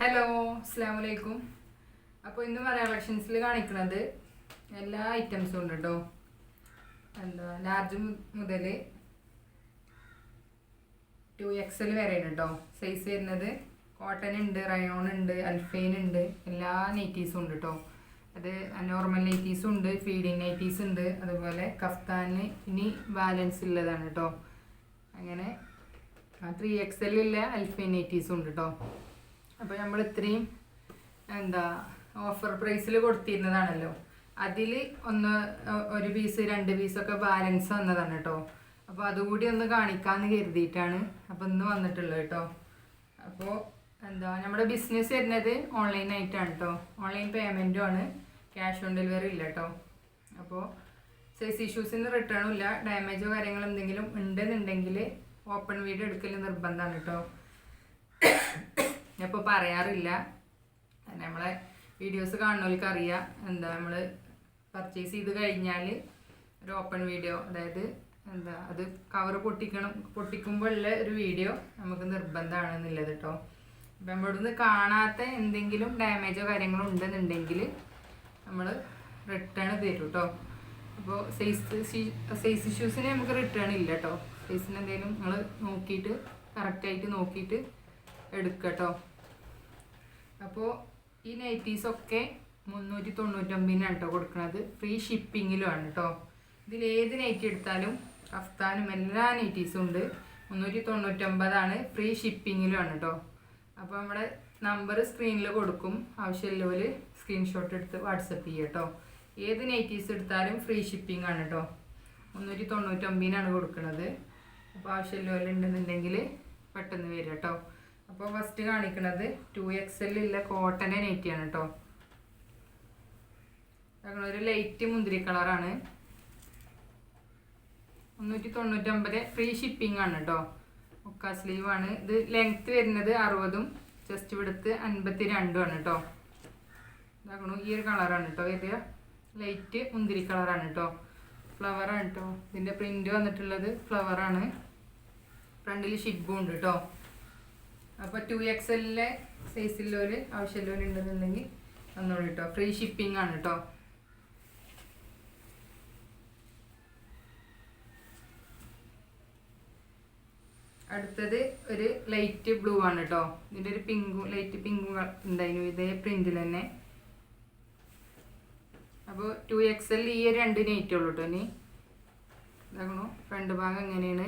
Hello അസ്സാം വലൈക്കും അപ്പോൾ ഇന്ന് മലയാള കളക്ഷൻസിൽ കാണിക്കുന്നത് എല്ലാ ഐറ്റംസും ഉണ്ട് കേട്ടോ എന്താ ലാർജ് മുതൽ ടു എക്സൽ വരെ ഉണ്ട് കേട്ടോ സൈസ് വരുന്നത് കോട്ടൺ ഉണ്ട് റയോൺ ഉണ്ട് അൽഫൈൻ ഉണ്ട് എല്ലാ നൈറ്റീസും ഉണ്ട് കേട്ടോ അത് നോർമൽ നൈറ്റീസും ഉണ്ട് ഫീഡിങ് നൈറ്റീസ് ഉണ്ട് അതുപോലെ കഫ്താന് ഇനി ബാലൻസ് ഉള്ളതാണ് കേട്ടോ അങ്ങനെ ത്രീ എക്സലില്ല അൽഫൈൻ നൈറ്റീസും ഉണ്ട് കേട്ടോ അപ്പോൾ നമ്മൾ ഇത്രയും എന്താ ഓഫർ പ്രൈസിൽ കൊടുത്തിരുന്നതാണല്ലോ. അതിൽ ഒന്ന് ഒരു പീസ് രണ്ട് പീസൊക്കെ ബാലൻസ് വന്നതാണ് കേട്ടോ അപ്പോൾ അതുകൂടി ഒന്ന് കാണിക്കാമെന്ന് കരുതിയിട്ടാണ് അപ്പോൾ ഇന്ന് വന്നിട്ടുള്ളത് കേട്ടോ അപ്പോൾ എന്താ നമ്മുടെ ബിസിനസ് വരുന്നത് ഓൺലൈൻ ആയിട്ടാണ് കേട്ടോ ഓൺലൈൻ പേയ്മെന്റും ആണ്. ക്യാഷ് ഓൺ ഡെലിവറി ഇല്ല കേട്ടോ അപ്പോൾ സൈസ് ഇഷ്യൂസിന് റിട്ടേണും ഇല്ല. ഡാമേജോ കാര്യങ്ങളോ എന്തെങ്കിലും ഉണ്ടെന്നുണ്ടെങ്കിൽ ഓപ്പൺ വീഡിയോ എടുക്കൽ നിർബന്ധമാണ് കേട്ടോ ഇപ്പോൾ പറയാറില്ല. നമ്മളെ വീഡിയോസ് കാണുന്നവർക്ക് അറിയാം എന്താ നമ്മൾ പർച്ചേസ് ചെയ്ത് കഴിഞ്ഞാൽ ഒരു ഓപ്പൺ വീഡിയോ അതായത് എന്താ അത് കവർ പൊട്ടിക്കണം പൊട്ടിക്കുമ്പോഴുള്ള ഒരു വീഡിയോ നമുക്ക് നിർബന്ധമാണ് എന്നുള്ളത് കേട്ടോ അപ്പം നമ്മളിവിടുന്ന് കാണാത്ത എന്തെങ്കിലും ഡാമേജോ കാര്യങ്ങളോ ഉണ്ടെന്നുണ്ടെങ്കിൽ നമ്മൾ റിട്ടേൺ തരും കേട്ടോ അപ്പോൾ സൈസ് സൈസ് ഇഷ്യൂസിന് നമുക്ക് റിട്ടേൺ ഇല്ല കേട്ടോ സൈസിന് എന്തെങ്കിലും നിങ്ങൾ നോക്കിയിട്ട് കറക്റ്റായിട്ട് നോക്കിയിട്ട് എടുക്കുക കേട്ടോ അപ്പോൾ ഈ നൈറ്റീസൊക്കെ മുന്നൂറ്റി തൊണ്ണൂറ്റൊമ്പതിനാണ് കേട്ടോ കൊടുക്കുന്നത് ഫ്രീ ഷിപ്പിങ്ങിലുമാണ് കേട്ടോ. ഇതിൽ ഏത് നൈറ്റി എടുത്താലും കഫ്താനും എല്ലാ നൈറ്റീസും ഉണ്ട്. മുന്നൂറ്റി തൊണ്ണൂറ്റൊമ്പതാണ് ഫ്രീ ഷിപ്പിങ്ങിലുമാണ് കേട്ടോ. അപ്പോൾ നമ്മുടെ നമ്പർ സ്ക്രീനിൽ കൊടുക്കും. ആവശ്യമുള്ളവർ സ്ക്രീൻഷോട്ട് എടുത്ത് വാട്സപ്പ് ചെയ്യുക കേട്ടോ. ഏത് നൈറ്റീസ് എടുത്താലും ഫ്രീ ഷിപ്പിംഗ് ആണ് കേട്ടോ. മുന്നൂറ്റി തൊണ്ണൂറ്റൊമ്പതിനാണ് കൊടുക്കുന്നത് അപ്പോൾ ആവശ്യമുള്ളവരുണ്ടെന്നുണ്ടെങ്കിൽ പെട്ടെന്ന് വരിക കേട്ടോ. അപ്പോൾ ഫസ്റ്റ് കാണിക്കുന്നത് ടു എക്സ് എല്ലില്ല കോട്ടൺ നെറ്റിയാണ് കേട്ടോ ഒരു ലൈറ്റ് മുന്തിരി കളറാണ് മുന്നൂറ്റി തൊണ്ണൂറ്റൊമ്പത് ഫ്രീ ഷിപ്പിംഗ് ആണ് കേട്ടോ മുക്കാ സ്ലീവ് ആണ്. ഇത് ലെങ്ത് വരുന്നത് അറുപതും ചെസ്റ്റ് വിടുത്ത് അൻപത്തി രണ്ടും ആണ് കേട്ടോ ഇതാക്കണു ഈ ഒരു കളറാണ് കേട്ടോ ഇത്. ലൈറ്റ് മുന്തിരി കളറാണ് കേട്ടോ ഫ്ലവറാണ് കേട്ടോ ഇതിന്റെ പ്രിന്റ് വന്നിട്ടുള്ളത് ഫ്ലവറാണ് ഫ്രണ്ടിൽ ഷിബും ഉണ്ട് കേട്ടോ അപ്പോൾ ടു എക്സ് എല്ലിലെ സൈസിലൊരു ആവശ്യമുള്ളവർ ഉണ്ടെന്നുണ്ടെങ്കിൽ വന്നോളൂ കേട്ടോ ഫ്രീ ഷിപ്പിംഗ് ആണ് കേട്ടോ അടുത്തത് ഒരു ലൈറ്റ് ബ്ലൂ ആണ് കേട്ടോ ഇതിന്റെ ഒരു പിങ്കും ലൈറ്റ് പിങ്കും ഉണ്ടായിരുന്നു. ഇതേ പ്രിന്റിൽ തന്നെ. അപ്പോൾ ടു എക്സ് എൽ ഈ ഒരു രണ്ട് നൈറ്റ് ഉള്ളൂ കേട്ടോ ഇനി. ഇതാകണു ഫ്രണ്ട് ഭാഗം എങ്ങനെയാണ്?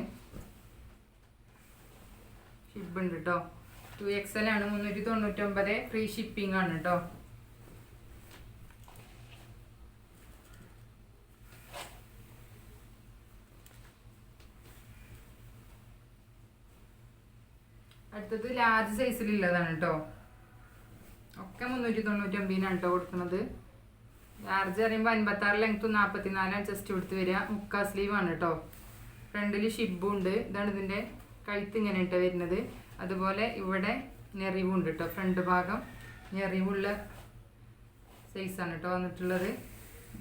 ഷിപ്പ് ഉണ്ട് കേട്ടോ ടു എക്സ് എൽ ആണ് മുന്നൂറ്റി തൊണ്ണൂറ്റൊമ്പത് ഫ്രീ ഷിപ്പിംഗ് ആണ് കേട്ടോ അടുത്തത് ലാർജ് സൈസിലുള്ളതാണ് കേട്ടോ ഒക്കെ മുന്നൂറ്റി തൊണ്ണൂറ്റി ഒമ്പതിനാണ് കേട്ടോ കൊടുക്കുന്നത് ലാർജ് പറയുമ്പോൾ അൻപത്താറ് ലെങ്ത്തും നാൽപ്പത്തിനാലാണ് ജസ്റ്റ് കൊടുത്ത് വരിക മുക്കാ സ്ലീവ് ആണ് കേട്ടോ ഫ്രണ്ടിൽ ഷിബും ഉണ്ട്. ഇതാണ് ഇതിന്റെ കഴുത്ത് ഇങ്ങനെ ഇട്ട് വരുന്നത്. അതുപോലെ ഇവിടെ ഞെറിവുണ്ട് കേട്ടോ ഫ്രണ്ട് ഭാഗം. ഞെറിവുള്ള സൈസാണ് കേട്ടോ വന്നിട്ടുള്ളത്.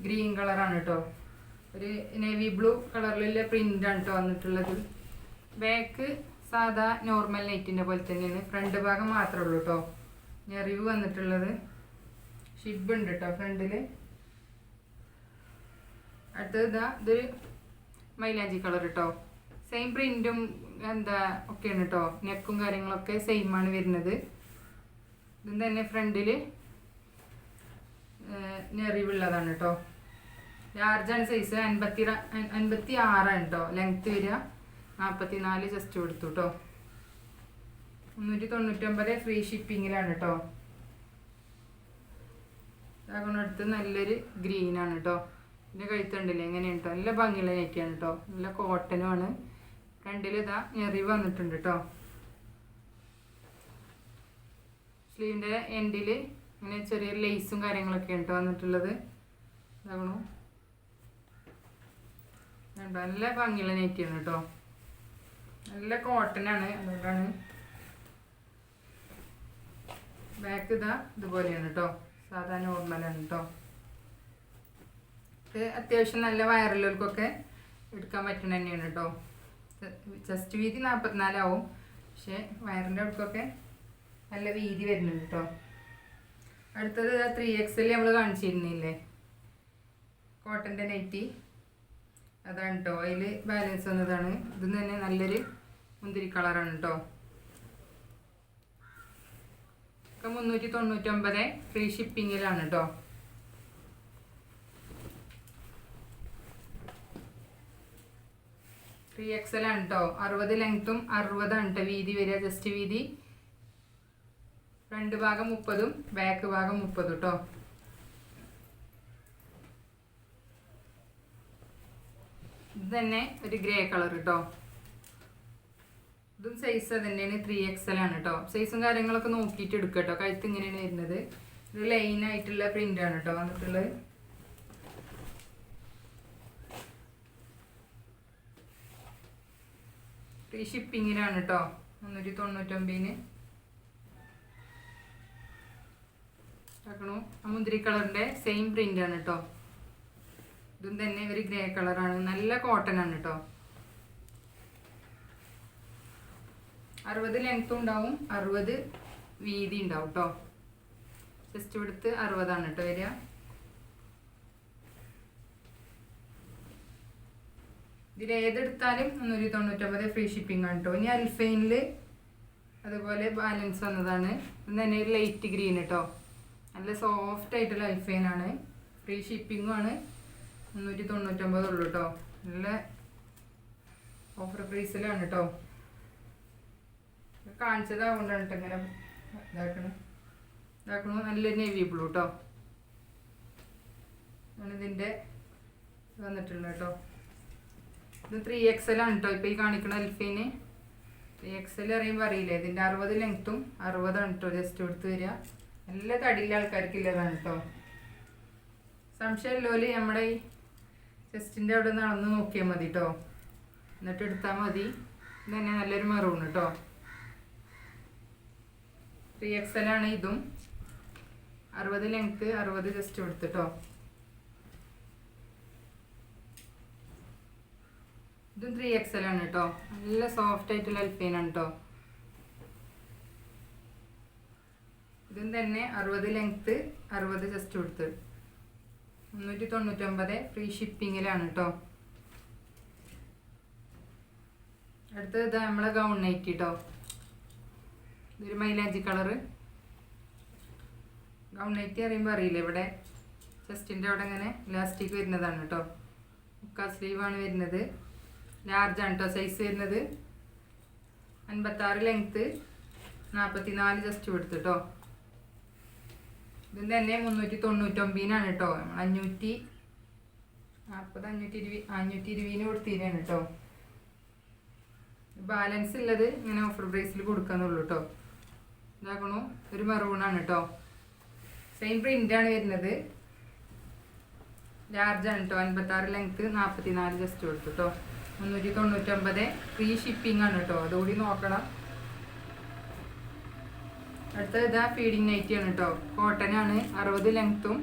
ഗ്രീൻ കളറാണ് കേട്ടോ ഒരു നേവി ബ്ലൂ കളറിലുള്ള പ്രിന്റാണ് കേട്ടോ വന്നിട്ടുള്ളത്. ബാക്ക് സാധാ നോർമൽ നൈറ്റിന്റെ പോലെ തന്നെയാണ്. ഫ്രണ്ട് ഭാഗം മാത്രമേ ഉള്ളൂ കേട്ടോ ഞെറിവ് വന്നിട്ടുള്ളത് ഷിബ് ഉണ്ട് കേട്ടോ ഫ്രണ്ടിൽ അടുത്തത് ഇതാ ഇതൊരു മൈലാഞ്ചി കളർ കേട്ടോ സെയിം പ്രിന്റും എന്താ ഒക്കെയാണ് കേട്ടോ നെക്കും കാര്യങ്ങളൊക്കെ സെയിം ആണ് വരുന്നത്. ഇതും തന്നെ ഫ്രണ്ടിൽ നെറിവുള്ളതാണ് കേട്ടോ ലാർജാണ് സൈസ് അൻപത്തി അൻപത്തി ആറാണ് കേട്ടോ ലെങ്ത്ത് വരിക. നാൽപ്പത്തി നാല് ജസ്റ്റ് കൊടുത്തു കേട്ടോ മുന്നൂറ്റി തൊണ്ണൂറ്റൊമ്പത് ഫ്രീ ഷിപ്പിങ്ങിലാണ് കേട്ടോ അടുത്ത് നല്ലൊരു ഗ്രീനാണ് കേട്ടോ ഇതിന്റെ കഴുത്തുണ്ടല്ലേ എങ്ങനെയാണ് കേട്ടോ നല്ല ഭംഗിയുള്ള നെക്കാണ് കേട്ടോ നല്ല കോട്ടനുമാണ് ഫ്രണ്ടിൽ ഇതാ ഞെറിവ് വന്നിട്ടുണ്ട് കേട്ടോ സ്ലീവിന്റെ എൻഡിൽ ഇങ്ങനെ ചെറിയ ലേസും കാര്യങ്ങളൊക്കെ ഉണ്ട് വന്നിട്ടുള്ളത്. ഇതാകണു നല്ല ഭംഗിയുള്ള നെറ്റിയാണ് കേട്ടോ നല്ല കോട്ടൺ ആണ് അതുകൊണ്ടാണ്. ബാക്ക് ഇതാ ഇതുപോലെയാണ് കേട്ടോ സാധാ നോർമലാണ് കേട്ടോ ഇത് അത്യാവശ്യം നല്ല വയറുള്ളവർക്കൊക്കെ എടുക്കാൻ പറ്റുന്ന തന്നെയാണ് കേട്ടോ ചെസ്റ്റ് വീതി നാൽപ്പത്തിനാലാവും പക്ഷേ വയറിന്റെ അടുക്കൊക്കെ നല്ല വീതി വരുന്നുണ്ട് കേട്ടോ അടുത്തത് ത്രീ എക്സ് നമ്മൾ കാണിച്ചിരുന്നില്ലേ? കോട്ടന്റെ നെറ്റി അതാണ് കേട്ടോ അതിൽ ബാലൻസ് വന്നതാണ്. ഇത് തന്നെ നല്ലൊരു മുന്തിരി കളറാണ് കേട്ടോ ഒക്കെ മുന്നൂറ്റി തൊണ്ണൂറ്റൊമ്പത് ഫ്രീ ഷിപ്പിങ്ങിലാണ് കേട്ടോ ത്രീ എക്സൽ ആണ് കേട്ടോ അറുപത് ലെങ്ത്തും അറുപതാണ് കേട്ടോ വീതി വരിക. ജസ്റ്റ് വീതി. ഫ്രണ്ട് ഭാഗം മുപ്പതും ബാക്ക് ഭാഗം മുപ്പതും കേട്ടോ ഇത് തന്നെ ഒരു ഗ്രേ കളർ കേട്ടോ ഇതും സൈസ് തന്നെയാണ് ത്രീ എക്സൽ ആണ് കേട്ടോ സൈസും കാര്യങ്ങളൊക്കെ നോക്കിയിട്ട് എടുക്കുക കേട്ടോ കഴുത്ത് ഇങ്ങനെയാണ് വരുന്നത്. ഇത് ലൈൻ ആയിട്ടുള്ള പ്രിന്റ് ആണ് കേട്ടോ വന്നിട്ടുള്ളത്. ഫ്രീ ഷിപ്പിങ്ങിനാണ് കേട്ടോ മുന്നൂറ്റി തൊണ്ണൂറ്റൊമ്പതിന് ആ മുന്തിരി കളറിന്റെ സെയിം പ്രിന്റ് ആണ് കേട്ടോ ഇതും തന്നെ ഒരു ഗ്രേ കളറാണ്. നല്ല കോട്ടൺ ആണ് കേട്ടോ അറുപത് ലെങ്ത്തും ഉണ്ടാവും. അറുപത് വീതി ഉണ്ടാവും കേട്ടോ ജസ്റ്റ് ഇവിടുത്തെ അറുപതാണ് കേട്ടോ വരിക. ഇതിൽ ഏതെടുത്താലും മുന്നൂറ്റി തൊണ്ണൂറ്റൊമ്പത് ഫ്രീ ഷിപ്പിംഗ് ആണ് കേട്ടോ ഇനി അൽഫൈനിൽ അതുപോലെ ബാലൻസ് വന്നതാണ്. ഇത് തന്നെ ഒരു ലൈറ്റ് ഗ്രീൻ കേട്ടോ നല്ല സോഫ്റ്റ് ആയിട്ടുള്ള അൽഫൈനാണ് ഫ്രീ ഷിപ്പിങ്ങും ആണ്. മുന്നൂറ്റി തൊണ്ണൂറ്റൊമ്പത് ഉള്ളൂ കേട്ടോ നല്ല ഓഫർ പ്രൈസിലാണ് കേട്ടോ കാണിച്ചതാകൊണ്ടാണ് ഇങ്ങനെ ഇതാക്കണ. ഇതാക്കണു നല്ല നേവി ബ്ലൂ കേട്ടോ ആണ് ഇതിന്റെ വന്നിട്ടുള്ളത് കേട്ടോ ഇത് ത്രീ എക്സൽ ആണ് കേട്ടോ ഇപ്പോൾ ഈ കാണിക്കണ എൽഫീന് ത്രീ എക്സൽ അറിയുമ്പോൾ അറിയില്ലേ? ഇതിന്റെ അറുപത് ലെങ്ത്തും അറുപതാണ് കേട്ടോ ജസ്റ്റ് എടുത്ത് വരിക. നല്ല തടിയിലെ ആൾക്കാർക്ക് ഇല്ലതാണ് കേട്ടോ സംശയമില്ലോൽ നമ്മുടെ ഈ ചെസ്റ്റിന്റെ അവിടെ നടന്ന് നോക്കിയാൽ മതി കേട്ടോ എന്നിട്ട് എടുത്താൽ മതി. ഇത് തന്നെ നല്ലൊരു മെറൂൺ കേട്ടോ ത്രീ എക്സൽ ആണ് ഇതും. അറുപത് ലെങ്ത്ത് അറുപത് ജസ്റ്റ് എടുത്തിട്ടോ ഇതും ത്രീ എക്സൽ ആണ് കേട്ടോ നല്ല സോഫ്റ്റ് ആയിട്ടുള്ള അൽഫൈനാണ് കേട്ടോ ഇതും തന്നെ അറുപത് ലെങ്ത്ത് അറുപത് ജസ്റ്റ് കൊടുത്ത്. മുന്നൂറ്റി തൊണ്ണൂറ്റൊമ്പത് ഫ്രീ ഷിപ്പിങ്ങിലാണ് കേട്ടോ അടുത്തത് ഇതാ നമ്മളെ ഗൗൺ നൈറ്റി കേട്ടോ ഇതൊരു മൈലാഞ്ചി കളറ് ഗൗൺ നൈറ്റ് അറിയുമ്പോൾ അറിയില്ല ഇവിടെ? ചെസ്റ്റിന്റെ അവിടെ ഇങ്ങനെ ഇലാസ്റ്റിക് വരുന്നതാണ് കേട്ടോ മുക്കാ സ്ലീവാണ് വരുന്നത്. ലാർജാണ് കേട്ടോ സൈസ് വരുന്നത്. അൻപത്താറ് ലെങ്ത്ത് നാൽപ്പത്തി നാല് ജസ്റ്റ് കൊടുത്തു കേട്ടോ ഇതും തന്നെ മുന്നൂറ്റി തൊണ്ണൂറ്റൊമ്പതിനാണ് കേട്ടോ നമ്മൾ അഞ്ഞൂറ്റി നാൽപ്പത് അഞ്ഞൂറ്റി ഇരുപത് അഞ്ഞൂറ്റി ഇരുപതിന് കൊടുത്തിരുന്നാണ് കേട്ടോ ബാലൻസ് ഉള്ളത് ഇങ്ങനെ ഓഫർ പ്രൈസിൽ കൊടുക്കാന്നുള്ളൂ കേട്ടോ ഇതാക്കണു ഒരു മെറൂണാണ് കേട്ടോ സെയിം പ്രിന്റാണ് വരുന്നത്. ലാർജാണ് കേട്ടോ അൻപത്താറ് ലെങ്ത്ത് നാൽപ്പത്തി നാല് ജസ്റ്റ് കൊടുത്തു കേട്ടോ മുന്നൂറ്റി തൊണ്ണൂറ്റൊമ്പത് ഫ്രീ ഷിപ്പിംഗ് ആണ് കേട്ടോ അതുകൂടി നോക്കണം. അടുത്തത് ഇതാ ഫീഡിങ് നൈറ്റി ആണ് കേട്ടോ കോട്ടൺ ആണ്. അറുപത് ലെങ്ത്തും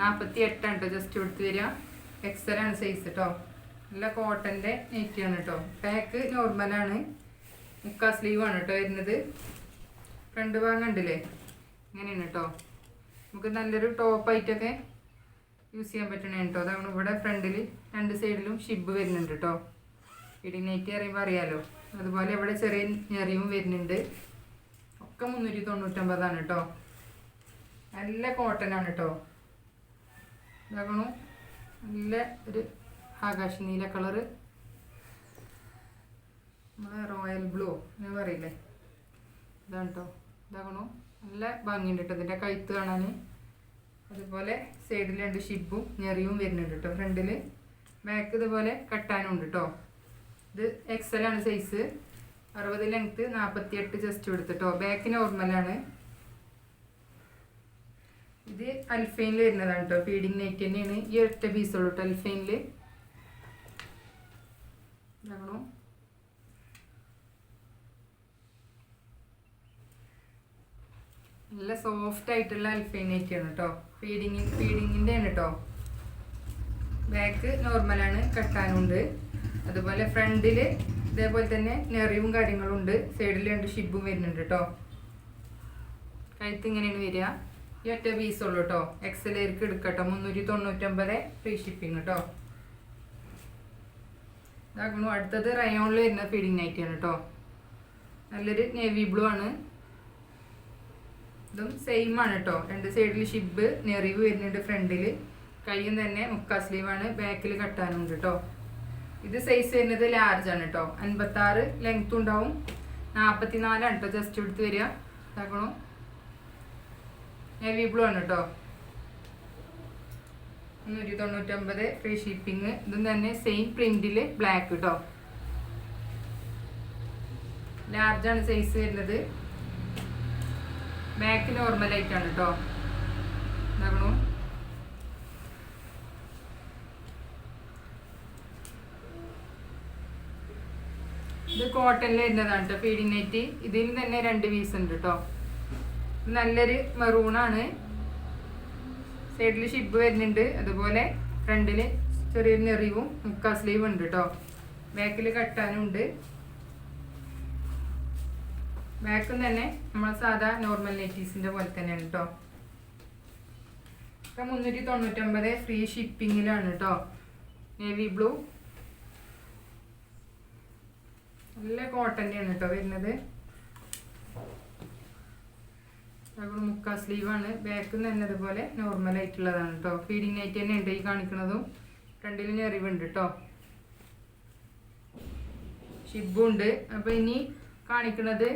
നാൽപ്പത്തി എട്ടാണ് കേട്ടോ ജസ്റ്റ് കൊടുത്ത് വരിക എക്സൽ ആണ് സൈസ് കേട്ടോ നല്ല കോട്ടന്റെ നൈറ്റി ആണ് കേട്ടോ പാക്ക് നോർമലാണ് മുക്കാ സ്ലീവാണ് കേട്ടോ വരുന്നത്. ഫ്രണ്ട് ഭാഗം ഉണ്ടല്ലേ ഇങ്ങനെയാണ് കേട്ടോ നമുക്ക് നല്ലൊരു ടോപ്പായിട്ടൊക്കെ യൂസ് ചെയ്യാൻ പറ്റണേ കേട്ടോ അതാണ് ഇവിടെ ഫ്രണ്ടിൽ രണ്ട് സൈഡിലും ഷിബ് വരുന്നുണ്ട് കേട്ടോ ഫീഡിങ് നൈറ്റി അറിയുമ്പോൾ അറിയാലോ. അതുപോലെ ഇവിടെ ചെറിയ ഞെറിയും വരുന്നുണ്ട്. ഒക്കെ മുന്നൂറ്റി തൊണ്ണൂറ്റൊമ്പതാണ് കേട്ടോ നല്ല കോട്ടൺ ആണ് കേട്ടോ ഇതാകണു. നല്ല ഒരു ആകാശ നീല കളറ് നമ്മളെ റോയൽ ബ്ലൂ എന്ന് പറയില്ലേ? ഇതാണ് കേട്ടോ ഇതാകണു. നല്ല ഭംഗിയുണ്ട് കേട്ടോ ഇതിന്റെ കഴുത്ത് കാണാൻ അതുപോലെ സൈഡിൽ രണ്ട് ഷിബും ഞെറിയും വരുന്നുണ്ട് കേട്ടോ ഫ്രണ്ടിൽ ബാക്ക് ഇതുപോലെ കട്ടാനും ഉണ്ട് കേട്ടോ ഇത് എക്സൽ ആണ് സൈസ് അറുപത് ലെങ്ത്ത് നാൽപ്പത്തി എട്ട് ജസ്റ്റ് കൊടുത്തിട്ടോ ബാക്ക് നോർമലാണ് ഇത് അൽഫൈനിൽ വരുന്നതാണ് കേട്ടോ ഫീഡിങ് നൈറ്റ് തന്നെയാണ്. ഈ ഒറ്റ പീസുള്ളൂ കേട്ടോ അൽഫൈനിൽ ഇതാകണോ നല്ല സോഫ്റ്റ് ആയിട്ടുള്ള അൽഫൈൻ ആണ് കേട്ടോ ഫീഡിങ് ഫീഡിങ്ങിന്റെ ആണ് കേട്ടോ ബാക്ക് നോർമലാണ് കട്ടാനുണ്ട്. അതുപോലെ ഫ്രണ്ടിൽ ഇതേപോലെ തന്നെ നെറിയും കാര്യങ്ങളും ഉണ്ട്. സൈഡിൽ രണ്ട് ഷിബും വരുന്നുണ്ട് കേട്ടോ കഴുത്ത് ഇങ്ങനെയാണ് വരിക. ഈ ഒറ്റ പീസ് ഉള്ളൂ കേട്ടോ എക്സലേക്ക് എടുക്കട്ടോ മുന്നൂറ്റി തൊണ്ണൂറ്റൊമ്പത് ഫ്രീ ഷിപ്പിംഗ് കേട്ടോ ഇതാക്കണു അടുത്തത് റയോണിൽ വരുന്ന ഫീഡിങ് നൈറ്റ് ആണ് കേട്ടോ നല്ലൊരു നേവി ബ്ലൂ ആണ്. ഇതും സെയിം ആണ് കേട്ടോ രണ്ട് സൈഡിൽ ഷിബ് നെറിവ് വരുന്നുണ്ട് ഫ്രണ്ടിൽ കയ്യും തന്നെ മുക്കാ സ്ലീവാണ് ബാക്കിൽ കട്ടാനുണ്ട് കേട്ടോ ഇത് സൈസ് വരുന്നത് ലാർജ് ആണ് കേട്ടോ അൻപത്താറ് ലെങ്ത് ഉണ്ടാവും. നാൽപ്പത്തി നാലാണ് കേട്ടോ ജസ്റ്റ് എടുത്ത് വരിക. ഇതാക്കണു. ഹെവി ബ്ലൂ ആണ് കേട്ടോ മുന്നൂറ്റി തൊണ്ണൂറ്റൊമ്പത് ഫ്രീ ഷിപ്പിംഗ് ഇതും തന്നെ സെയിം പ്രിന്റിൽ ബ്ലാക്ക് കേട്ടോ ലാർജ് ആണ് സൈസ് വരുന്നത്. ബാക്ക് നോർമൽ ആയിട്ടാണ് കേട്ടോ എന്താകണു ഇത് കോട്ടണിൽ വരുന്നതാണ് കേട്ടോ ഫീഡിങ് നെറ്റ് ഇതിൽ തന്നെ രണ്ട് പീസ് ഉണ്ട് കേട്ടോ നല്ലൊരു മെറൂണാണ് സൈഡിൽ ഷിപ്പ് വരുന്നുണ്ട്. അതുപോലെ ഫ്രണ്ടിൽ ചെറിയൊരു നെറിവും മുക്കാ സ്ലീവ് ഉണ്ട് കേട്ടോ ബാക്കിൽ കട്ടാനും ഉണ്ട്. ബാക്കും തന്നെ നമ്മളെ സാധാ നോർമൽ നെറ്റീസിന്റെ പോലെ തന്നെയാണ് കേട്ടോ ഇപ്പം മുന്നൂറ്റി തൊണ്ണൂറ്റൊമ്പത് ഫ്രീ ഷിപ്പിങ്ങിലാണ് കേട്ടോ നേവി ബ്ലൂ നല്ല കോട്ടന്റെയാണ് കേട്ടോ വരുന്നത്. അതുകൊണ്ട് മുക്കാ സ്ലീവാണ് ബാക്കും തന്നെ അതുപോലെ നോർമൽ ആയിട്ടുള്ളതാണ് കേട്ടോ ഫീഡിങ് നൈറ്റ് തന്നെ ഉണ്ട് ഈ കാണിക്കുന്നതും. ഫ്രണ്ടിൽ ഞെറിവുണ്ട് കേട്ടോ ഷിബും ഉണ്ട്. അപ്പോൾ ഇനി കാണിക്കുന്നത്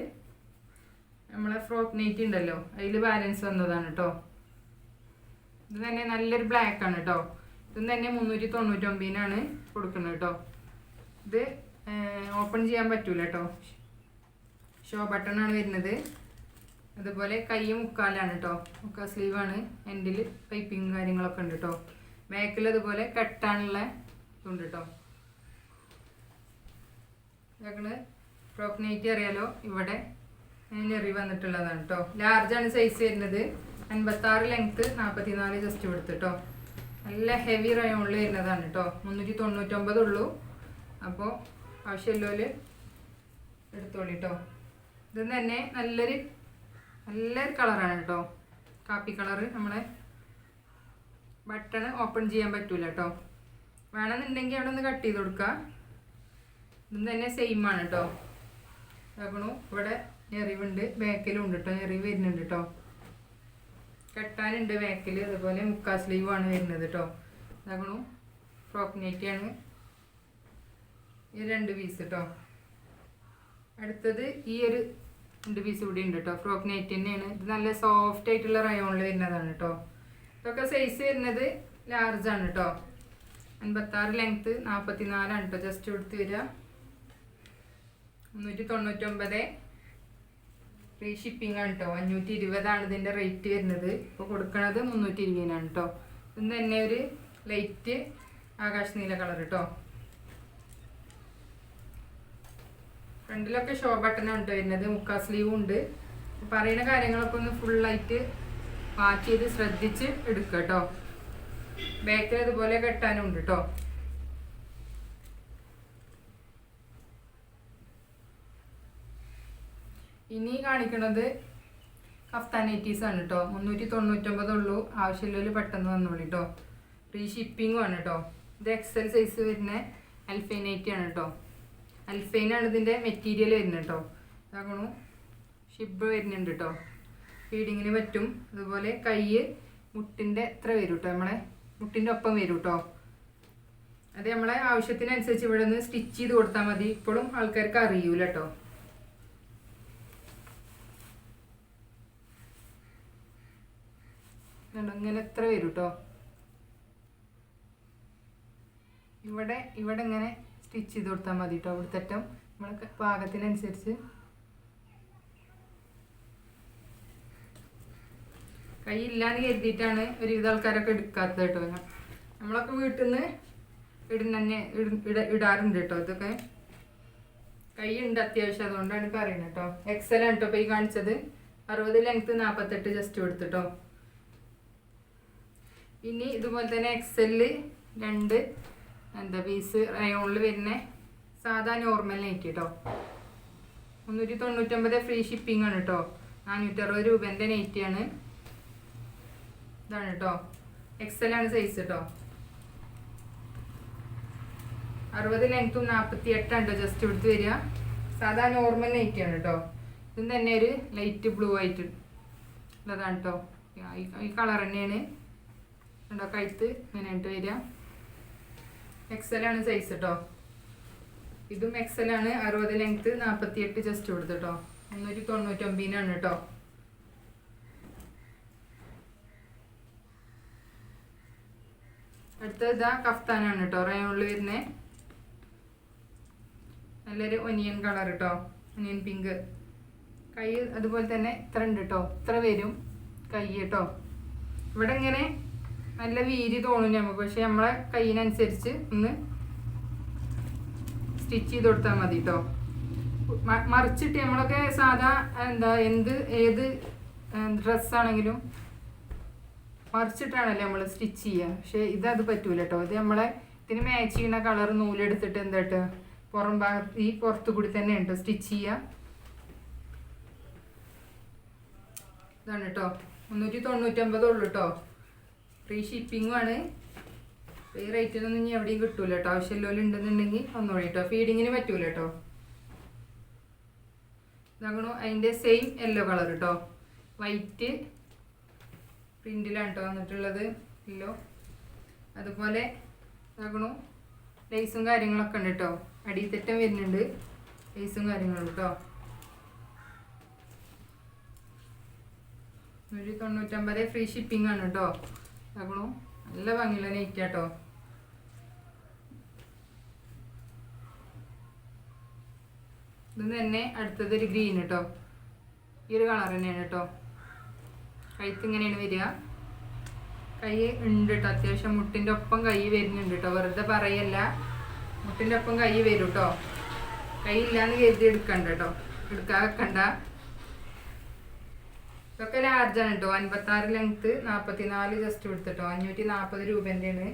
നമ്മളെ ഫ്രോക്ക് നൈറ്റ് ഉണ്ടല്ലോ. അതിൽ ബാലൻസ് വന്നതാണ് കേട്ടോ ഇത് തന്നെ നല്ലൊരു ബ്ലാക്ക് ആണ് കേട്ടോ ഇത് തന്നെ മുന്നൂറ്റി തൊണ്ണൂറ്റൊമ്പതിനാണ് കൊടുക്കുന്നത് കേട്ടോ ഇത് ഓപ്പൺ ചെയ്യാൻ പറ്റൂല കേട്ടോ ഷോ ബട്ടണാണ് വരുന്നത്. അതുപോലെ കൈ മുക്കാലാണ് കേട്ടോ മുക്കാ സ്ലീവാണ് എൻഡിൽ പൈപ്പിങ് കാര്യങ്ങളൊക്കെ ഉണ്ട് കേട്ടോ ബാക്കിൽ അതുപോലെ കെട്ടാനുള്ള ഇതുണ്ട് കേട്ടോ ഞങ്ങൾ നൈറ്റ് അറിയാലോ? ഇവിടെ നെറി വന്നിട്ടുള്ളതാണ് കേട്ടോ ലാർജാണ് സൈസ് വരുന്നത്. അൻപത്താറ് ലെങ്ത്ത് നാൽപ്പത്തിനാല് ജസ്റ്റ് കൊടുത്ത് കേട്ടോ നല്ല ഹെവി റയോണിൽ വരുന്നതാണ് കേട്ടോ മുന്നൂറ്റി തൊണ്ണൂറ്റൊമ്പത് ഉള്ളൂ. അപ്പോൾ ആവശ്യമില്ലോൽ എടുത്തോളി കേട്ടോ ഇത് തന്നെ നല്ലൊരു നല്ലൊരു കളറാണ് കേട്ടോ കാപ്പി കളറ് നമ്മളെ ബട്ടൺ ഓപ്പൺ ചെയ്യാൻ പറ്റൂല കേട്ടോ വേണമെന്നുണ്ടെങ്കിൽ അവിടെ ഒന്ന് കട്ട് ചെയ്ത് കൊടുക്കുക ഇതും തന്നെ സെയിം ആണ് കേട്ടോ ഇതാക്കണു. ഇവിടെ ഞെറിവുണ്ട്. ബാക്കിലും ഉണ്ട് കേട്ടോ ഞെറിവ് വരുന്നുണ്ട് കേട്ടോ കെട്ടാനുണ്ട് ബാക്കിൽ അതുപോലെ മുക്കാ സ്ലീവാണ് വരുന്നത് കേട്ടോ ഇതാക്കണു. ഫ്രോക്ക് നെറ്റാണ് ഈ രണ്ട് പീസ് കേട്ടോ അടുത്തത് ഈ ഒരു രണ്ട് പീസ് ഇവിടെ ഉണ്ട് കേട്ടോ ഫ്രോക്ക് നൈറ്റ് തന്നെയാണ്. ഇത് നല്ല സോഫ്റ്റ് ആയിട്ടുള്ള റയോണിൽ വരുന്നതാണ് കേട്ടോ ഇതൊക്കെ സൈസ് വരുന്നത് ലാർജ് ആണ് കേട്ടോ അൻപത്താറ് ലെങ്ത്ത് നാൽപ്പത്തി നാലാണ് കേട്ടോ ജസ്റ്റ് കൊടുത്ത് വരിക മുന്നൂറ്റി തൊണ്ണൂറ്റൊമ്പത് ഫ്രീ ഷിപ്പിംഗ് ആണ് കേട്ടോ അഞ്ഞൂറ്റി ഇരുപതാണ് ഇതിന്റെ റേറ്റ് വരുന്നത്. ഇപ്പോൾ കൊടുക്കണത് മുന്നൂറ്റി ഇരുപതിനാണ് കേട്ടോ ഇത് തന്നെ ഒരു ലൈറ്റ് ആകാശ നീല കളർ കേട്ടോ ഫ്രണ്ടിലൊക്കെ ഷോ ബട്ടൺ ഉണ്ട് വരുന്നത് മുക്കാ സ്ലീവും ഉണ്ട്. പറയുന്ന കാര്യങ്ങളൊക്കെ ഒന്ന് ഫുള്ളായിട്ട് വാച്ച് ചെയ്ത് ശ്രദ്ധിച്ച് എടുക്കുക കേട്ടോ ബാക്കിൽ ഇതുപോലെ കെട്ടാനും ഉണ്ട് കേട്ടോ ഇനി കാണിക്കണത് കഫ്താൻ നൈറ്റീസ് ആണ് കേട്ടോ മുന്നൂറ്റി തൊണ്ണൂറ്റൊമ്പത് ഉള്ളൂ. ആവശ്യമുള്ളവർ പെട്ടെന്ന് വന്നോളൂ കേട്ടോ ഫ്രീ ഷിപ്പിങ്ങും ആണ് കേട്ടോ ഇത് എക്സൽ സൈസ് വരുന്ന അൽഫൈൻ നൈറ്റി ആണ് കേട്ടോ അൽഫൈനാണ് ഇതിന്റെ മെറ്റീരിയൽ വരുന്നത് കേട്ടോ ഇതാക്കണു. ഷിബ് വരുന്നുണ്ട് കേട്ടോ ഫീഡിങ്ങിന് പറ്റും. അതുപോലെ കൈ മുട്ടിന്റെ എത്ര വരും കേട്ടോ നമ്മളെ? മുട്ടിന്റെ ഒപ്പം വരും കേട്ടോ അത് നമ്മളെ ആവശ്യത്തിനനുസരിച്ച് ഇവിടെ നിന്ന് സ്റ്റിച്ച് ചെയ്ത് കൊടുത്താൽ മതി. ഇപ്പോഴും ആൾക്കാർക്ക് അറിയൂല കേട്ടോ ഇങ്ങനെ എത്ര വരും കേട്ടോ ഇവിടെ ഇവിടെ ഇങ്ങനെ സ്റ്റിച്ച് ചെയ്ത് കൊടുത്താൽ മതി കേട്ടോ അവിടുത്തെ അറ്റം. നമ്മളെ പാകത്തിനനുസരിച്ച്. കൈ ഇല്ലാന്ന് കരുതിയിട്ടാണ് ഒരുവിധ ആൾക്കാരൊക്കെ എടുക്കാത്തത് കേട്ടോ നമ്മളൊക്കെ വീട്ടിൽ നിന്ന് ഇടുന്നെ ഇട- ഇട- ഇടാറുണ്ട് കേട്ടോ ഇതൊക്കെ. കൈ ഉണ്ട് അത്യാവശ്യം അതുകൊണ്ടാണ് പറയുന്നത് കേട്ടോ. എക്സൽ ആണ് കേട്ടോ ഇപ്പോൾ ഈ കാണിച്ചത്. അറുപത് ലെങ്ത്ത് നാൽപ്പത്തെട്ട് ജസ്റ്റ് കൊടുത്തിട്ടോ ഇനി ഇതുപോലെ തന്നെ എക്സലിൽ രണ്ട് എന്താ പീസ് റയോണിൽ വരുന്ന? സാധാ നോർമൽ നൈറ്റ് കേട്ടോ മുന്നൂറ്റി തൊണ്ണൂറ്റൊമ്പത് ഫ്രീ ഷിപ്പിംഗ് ആണ് കേട്ടോ നാനൂറ്ററുപത് രൂപേന്റെ ആണ്. ഇതാണ് കേട്ടോ എക്സൽ ആണ് സൈസ് കേട്ടോ അറുപത് ലെങ്ത്തും നാൽപ്പത്തി എട്ടാണ് കേട്ടോ ജസ്റ്റ് എടുത്ത് വരിക. സാധാ നോർമൽ നൈറ്റി ആണ് കേട്ടോ ഇതും തന്നെ ഒരു ലൈറ്റ് ബ്ലൂ ആയിട്ട് ഉള്ളതാണ് കേട്ടോ ഈ കളർ തന്നെയാണ്. കണ്ടോ കഴുത്ത് ഇങ്ങനെയായിട്ട് വരിക. എക്സൽ ആണ് സൈസ് കേട്ടോ ഇതും ആണ്. അറുപത് ലെങ്ത്ത് നാൽപ്പത്തി എട്ട് ജസ്റ്റ് കൊടുത്തു കേട്ടോ മുന്നൂറ്റി തൊണ്ണൂറ്റൊമ്പതിനാണ് കേട്ടോ അടുത്തത് കഫ്താനാണ് കേട്ടോ റയോണിൽ വരുന്നത് നല്ലൊരു ഒനിയൻ കളർ കേട്ടോ ഒനിയൻ പിങ്ക് കൈ അതുപോലെ തന്നെ ഇത്ര ഉണ്ട് കേട്ടോ ഇത്ര വരും. കൈ കേട്ടോ ഇവിടെ ഇങ്ങനെ നല്ല വീതി തോന്നും നമുക്ക് പക്ഷെ നമ്മളെ കയ്യിനനുസരിച്ച് ഒന്ന് സ്റ്റിച്ച് ചെയ്ത് കൊടുത്താൽ മതി കേട്ടോ മറിച്ചിട്ട് നമ്മളൊക്കെ സാധാ എന്താ എന്ത് ഏത് ഡ്രസ്സാണെങ്കിലും മറിച്ചിട്ടാണല്ലോ നമ്മൾ സ്റ്റിച്ച് ചെയ്യുക പക്ഷെ ഇത് അത് പറ്റൂല കേട്ടോ ഇത് നമ്മളെ ഇതിന് മാച്ച് ചെയ്യുന്ന കളർ നൂലെടുത്തിട്ട് എന്താട്ട് പുറം ഭാഗത്ത് ഈ പുറത്തു കൂടി തന്നെ ഉണ്ട് സ്റ്റിച്ച് ചെയ്യുക ഇതാണ് കേട്ടോ മുന്നൂറ്റി തൊണ്ണൂറ്റമ്പത് ഉള്ളു കേട്ടോ ഫ്രീ ഷിപ്പിംഗും ആണ്. ഈ റേറ്റിനൊന്നും ഇനി എവിടെയും കിട്ടൂല കേട്ടോ ആവശ്യമില്ലോലും ഉണ്ടെന്നുണ്ടെങ്കിൽ ഒന്നുകൂടി കേട്ടോ ഫീഡിങ്ങിന് പറ്റൂല കേട്ടോ ഇതാകണു അതിന്റെ സെയിം യെല്ലോ കളർ കേട്ടോ വൈറ്റ് പ്രിന്റിലാണ് കേട്ടോ വന്നിട്ടുള്ളത്. യെല്ലോ അതുപോലെ ഇതാകണു ലേസും കാര്യങ്ങളൊക്കെ ഉണ്ട് കേട്ടോ അടിത്തറ്റം വരുന്നുണ്ട്. ലേസും കാര്യങ്ങളും കേട്ടോ ഒരു തൊണ്ണൂറ്റമ്പത് ഫ്രീ ഷിപ്പിംഗ് ആണ് കേട്ടോ ഇതാകണു നല്ല ഭംഗിയുള്ള നെയ്ക്കാട്ടോ കേട്ടോ ഇത് തന്നെ അടുത്തത് ഒരു ഗ്രീൻ കേട്ടോ ഈ ഒരു കളർ തന്നെയാണ് കേട്ടോ കഴുത്ത് ഇങ്ങനെയാണ് വരിക. കൈ ഉണ്ട് കേട്ടോ അത്യാവശ്യം മുട്ടിന്റെ ഒപ്പം കൈ വരുന്നുണ്ട് കേട്ടോ വെറുതെ പറയല്ല. മുട്ടിന്റെ ഒപ്പം കൈ വരും കേട്ടോ കൈ ഇല്ലാന്ന് കരുതി എടുക്കണ്ട കേട്ടോ എടുക്കാൻ വെക്കണ്ട. ഇതൊക്കെ ലാർജാണ് കേട്ടോ അൻപത്തി അൻപത്താറ് നാൽപ്പത്തി നാല് ജസ്റ്റ് കൊടുത്തിട്ടോ. അഞ്ഞൂറ്റി നാൽപ്പത് ആണ്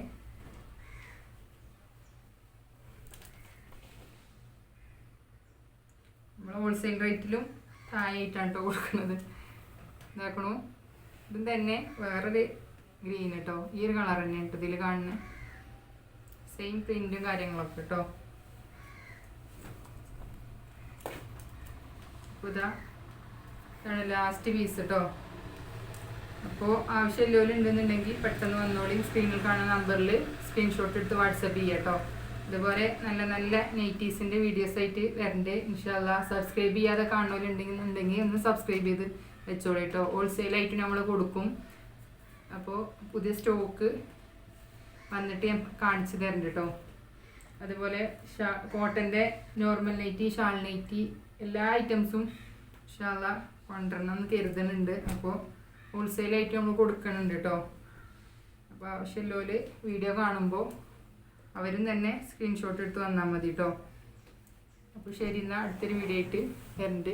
നമ്മൾ ഹോൾസെയിൽ റേറ്റിലും താഴെയായിട്ടാണ് കേട്ടോ കൊടുക്കുന്നത്. ഇതാക്കണു. ഇതും തന്നെ വേറൊരു ഗ്രീൻ കേട്ടോ ഈ ഒരു കളർ തന്നെ കേട്ടോ ഇതിൽ കാണുന്നത് സെയിം പ്രിന്റും കാര്യങ്ങളൊക്കെ കേട്ടോ ഇതാ ഇതാണ് ലാസ്റ്റ് പീസ് കേട്ടോ അപ്പോൾ ആവശ്യമില്ലോലും ഉണ്ടെന്നുണ്ടെങ്കിൽ പെട്ടെന്ന് വന്നോളി. സ്ക്രീനിൽ കാണുന്ന നമ്പറിൽ സ്ക്രീൻഷോട്ട് എടുത്ത് വാട്സപ്പ് ചെയ്യാം കേട്ടോ ഇതുപോലെ നല്ല നല്ല നൈറ്റീസിന്റെ വീഡിയോസ് ആയിട്ട് വരണ്ടേ. ഇൻഷാല്ല സബ്സ്ക്രൈബ് ചെയ്യാതെ കാണുന്നവരുണ്ടെങ്കിൽ ഒന്ന് സബ്സ്ക്രൈബ് ചെയ്ത് വെച്ചോളൂ കേട്ടോ ഹോൾസെയിലായിട്ട് നമ്മൾ കൊടുക്കും. അപ്പോൾ പുതിയ സ്റ്റോക്ക് വന്നിട്ട് ഞാൻ കാണിച്ചു തരണ്ട് കേട്ടോ അതുപോലെ ഷാ കോട്ടന്റെ നോർമൽ നൈറ്റി ഷാൾ നൈറ്റി എല്ലാ ഐറ്റംസും ഷാള കൊണ്ടുവരണം എന്ന് കരുതുന്നുണ്ട്. അപ്പോൾ ഹോൾസെയിലായിട്ട് നമ്മൾ കൊടുക്കണുണ്ട് കേട്ടോ അപ്പോൾ ആവശ്യമുള്ളവർ വീഡിയോ കാണുമ്പോൾ അവരും തന്നെ സ്ക്രീൻഷോട്ട് എടുത്ത് വന്നാൽ മതി കേട്ടോ അപ്പോൾ ശരി എന്നാൽ അടുത്തൊരു വീഡിയോ ആയിട്ട് വരണ്ട്.